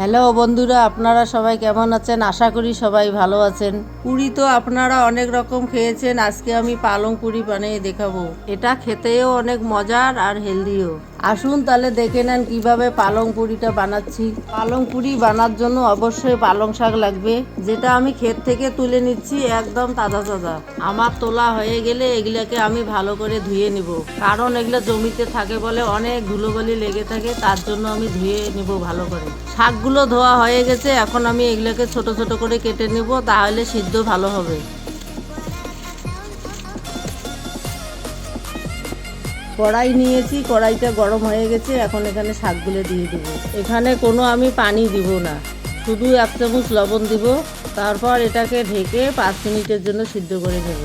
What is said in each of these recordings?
Hello বন্ধুরা, আপনারা সবাই কেমন আছেন? আশা করি সবাই ভালো আছেন। পুরি তো আপনারা অনেক রকম খেয়েছেন, আজকে আমি পালং পুরি বানিয়ে দেখাবো। এটা খেতেও অনেক মজার আর হেলদিও। আসুন তাহলে দেখে নেন কীভাবে পালং পুরিটা বানাচ্ছি। পালং পুরি বানার জন্য অবশ্যই পালং শাক লাগবে। যেটা আমি ক্ষেত থেকে তুলে নিচ্ছি, একদম তাজা তাজা। আমার তোলা হয়ে গেলে এগুলাকে আমি ভালো করে ধুয়ে নিব। কারণ এগুলো জমিতে থাকে বলে অনেক ধুলোবালি লেগে থাকে, তার জন্য আমি ধুয়ে নিব ভালো করে। শাকগুলো ধোয়া হয়ে গেছে, এখন আমি এগুলোকে ছোট ছোট করে কেটে নিব, তাহলে সিদ্ধ ভালো হবে। কড়াই নিয়েছি, কড়াইটা গরম হয়ে গেছে, এখন এখানে শাকগুলো দিয়ে দেবো। এখানে কোনো আমি পানি দিব না, শুধু এক চামচ লবণ দিব, তারপর এটাকে ঢেকে পাঁচ মিনিটের জন্য সিদ্ধ করে নেব।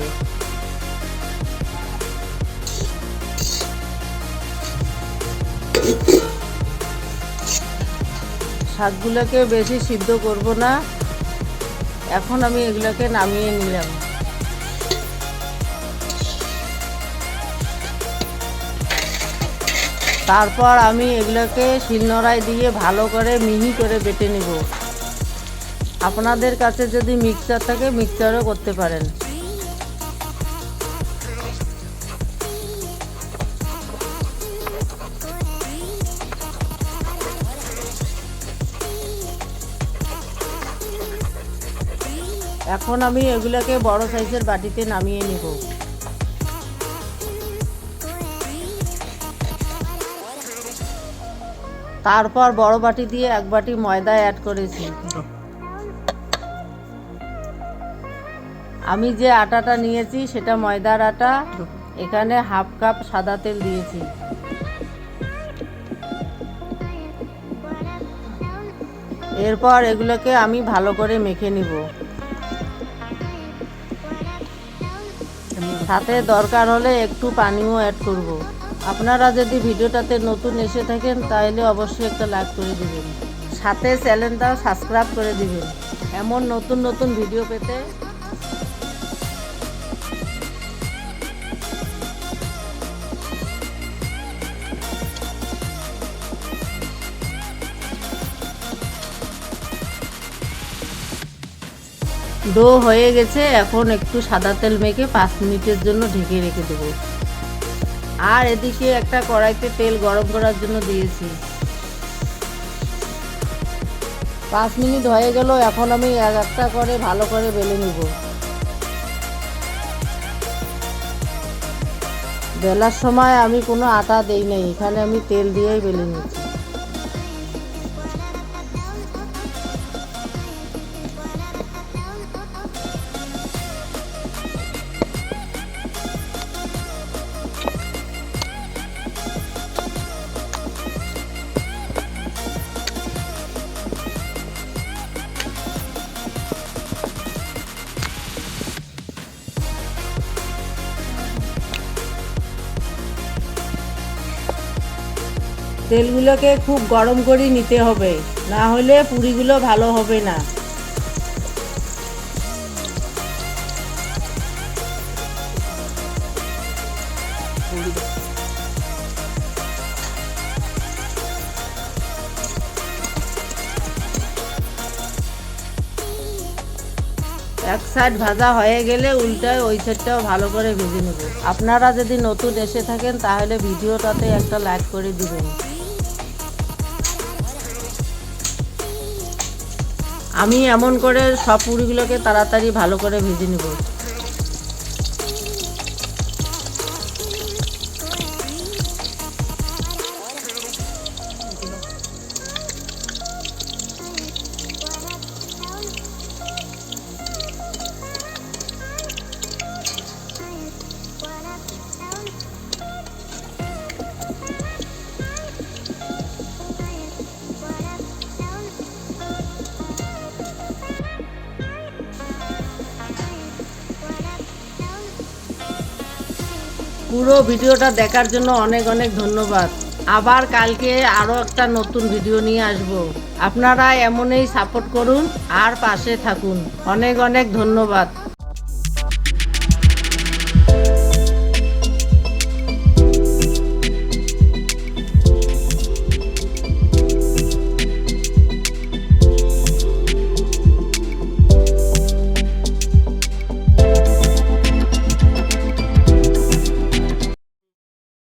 শাকগুলোকে বেশি সিদ্ধ করব না, এখন আমি এগুলোকে নামিয়ে নিলাম। তারপর আমি এগুলোকে শিলনোড়ায় দিয়ে ভালো করে মিহি করে বেটে নেব। আপনাদের কাছে যদি মিক্সচার থাকে, মিক্সারও করতে পারেন। এখন আমি এগুলোকে বড় সাইজের বাটিতে নামিয়ে নিব। তারপর বড় বাটি দিয়ে এক বাটি ময়দা অ্যাড করেছি। আমি যে আটাটা নিয়েছি, সেটা ময়দার আটা। এখানে হাফ কাপ সাদা তেল দিয়েছি। এরপর এগুলোকে আমি ভালো করে মেখে নিব। সাথে দরকার হলে একটু পানিও অ্যাড করব। আপনারা যদি ভিডিওটাতে নতুন এসে থাকেন তাহলে অবশ্যই একটা লাইক করে দিবেন। সাথে চ্যানেলটাও সাবস্ক্রাইব করে দিবেন। এমন নতুন নতুন ভিডিও পেতে ডো হয়ে গেছে। এখন একটু সাদা তেল মেখে পাঁচ মিনিটের জন্য ঢেকে রেখে দেবো। আর এদিকে একটা কড়াইতে তেল গরম করার জন্য দিয়েছি। পাঁচ মিনিট হয়ে গেল, এখন আমি এক একটা করে ভালো করে বেলে নিব। বেলার সময় আমি কোনো আটা দেই নাই, এখানে আমি তেল দিয়েই বেলে নিচ্ছি। তেলগুলোকে খুব গরম করে নিতে হবে। না হলে পুরিগুলো ভালো হবে না। এক সাইড ভাজা হয়ে গেলে উল্টায় ওই সাইডটাও ভালো করে ভেজে নেব। আপনারা যদি নতুন এসে থাকেন, তাহলে ভিডিওটাতে একটা লাইক করে দিবেন। আমি এমন করে সব পুরিগুলোকে তাড়াতাড়ি ভালো করে ভেজে নেব। পুরো ভিডিওটা দেখার জন্য অনেক অনেক ধন্যবাদ। আবার কালকে আরও একটা নতুন ভিডিও নিয়ে আসব। আপনারা এমনই সাপোর্ট করুন আর পাশে থাকুন। অনেক অনেক ধন্যবাদ।